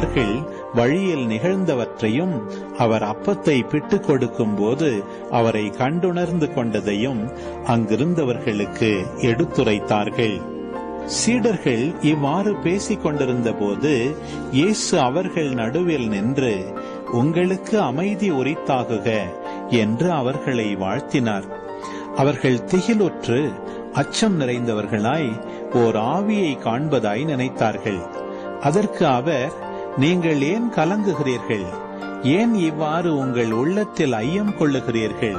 அவர்கள் வழியில் நிகழ்ந்தவற்றையும் அவர் அப்பத்தை பிட்டு கொடுக்கும் போது அவரை கண்டுணர்ந்து கொண்டதையும் அங்கிருந்தவர்களுக்கு எடுத்துரைத்தார்கள். சீடர்கள் இவ்வாறு பேசிக் கொண்டிருந்த போது இயேசு அவர்கள் நடுவில் நின்று உங்களுக்கு அமைதி உரித்தாகுக என்று அவர்களை வாழ்த்தினார். அவர்கள் திகிலுற்று அச்சம் நிறைந்தவர்களாய் ஓர் ஆவியை காண்பதாய் நினைத்தார்கள். அதற்கு அவர் நீங்கள் ஏன் கலங்குகிறீர்கள்? ஏன் இவ்வாறு உங்கள் உள்ளத்தில் ஐயம் கொள்ளுகிறீர்கள்?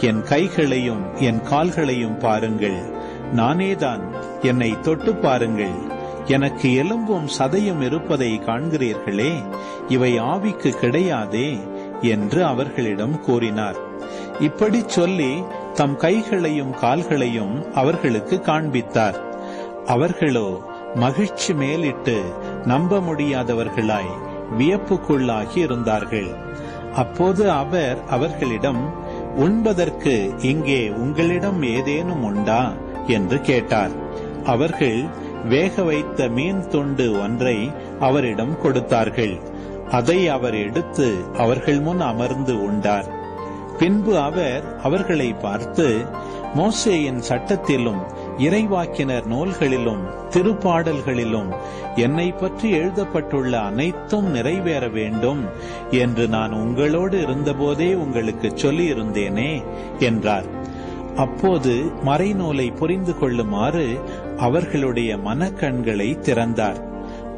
என் கைகளையும் என் கால்களையும் பாருங்கள். நானேதான் என்னை தொட்டு பாருங்கள். எனக்கு எலும்பும் சதையும் இருப்பதை காண்கிறீர்களே இவை ஆவிக்கு கிடையாதே என்று அவர்களிடம் கூறினார். இப்படி சொல்லி தம் கைகளையும் கால்களையும் அவர்களுக்கு காண்பித்தார். அவர்களோ மகிழ்ச்சி மேலிட்டு நம்ப முடியாதவர்களாய் வியப்புக்குள்ளாகி இருந்தார்கள். அப்போது அவர் அவர்களிடம் உண்பதற்கு இங்கே உங்களிடம் ஏதேனும் உண்டா? என்று கேட்டார். அவர்கள் வேக வைத்த மீன் துண்டு ஒன்றை அவரிடம் கொடுத்தார்கள். அதை அவர் எடுத்து அவர்கள் முன் அமர்ந்து உண்டார். பின்பு அவர் அவர்களை பார்த்து மோசேயின் சட்டத்திலும் இறைவாக்கினர் நூல்களிலும் திருப்பாடல்களிலும் என்னை பற்றி எழுதப்பட்டுள்ள அனைத்தும் நிறைவேற வேண்டும் என்று நான் உங்களோடு இருந்தபோதே உங்களுக்கு சொல்லியிருந்தேனே என்றார். அப்போது மறைநூலை புரிந்து கொள்ளுமாறு அவர்களுடைய மனக்கண்களை திறந்தார்.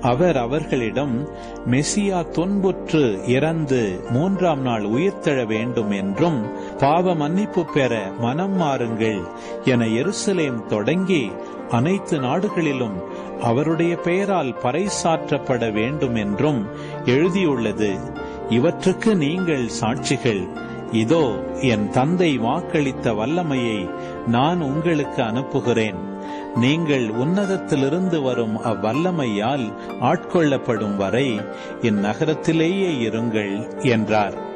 அவர் அவர்களிடம் மெசியா தொன்புற்று இறந்து மூன்றாம் நாள் உயிர்த்தெழ வேண்டும் என்றும் பாவ மன்னிப்பு பெற மனம் மாறுங்கள் என எருசலேம் தொடங்கி அனைத்து நாடுகளிலும் அவருடைய பெயரால் பறைசாற்றப்பட வேண்டும் என்றும் எழுதியுள்ளது. இவற்றுக்கு நீங்கள் சாட்சிகள். இதோ என் தந்தை வாக்களித்த வல்லமையை நான் உங்களுக்கு அனுப்புகிறேன். நீங்கள் உன்னதத்திலிருந்து வரும் அவ்வல்லமையால் ஆட்கொள்ளப்படும் வரை இந்நகரத்திலேயே இருங்கள் என்றார்.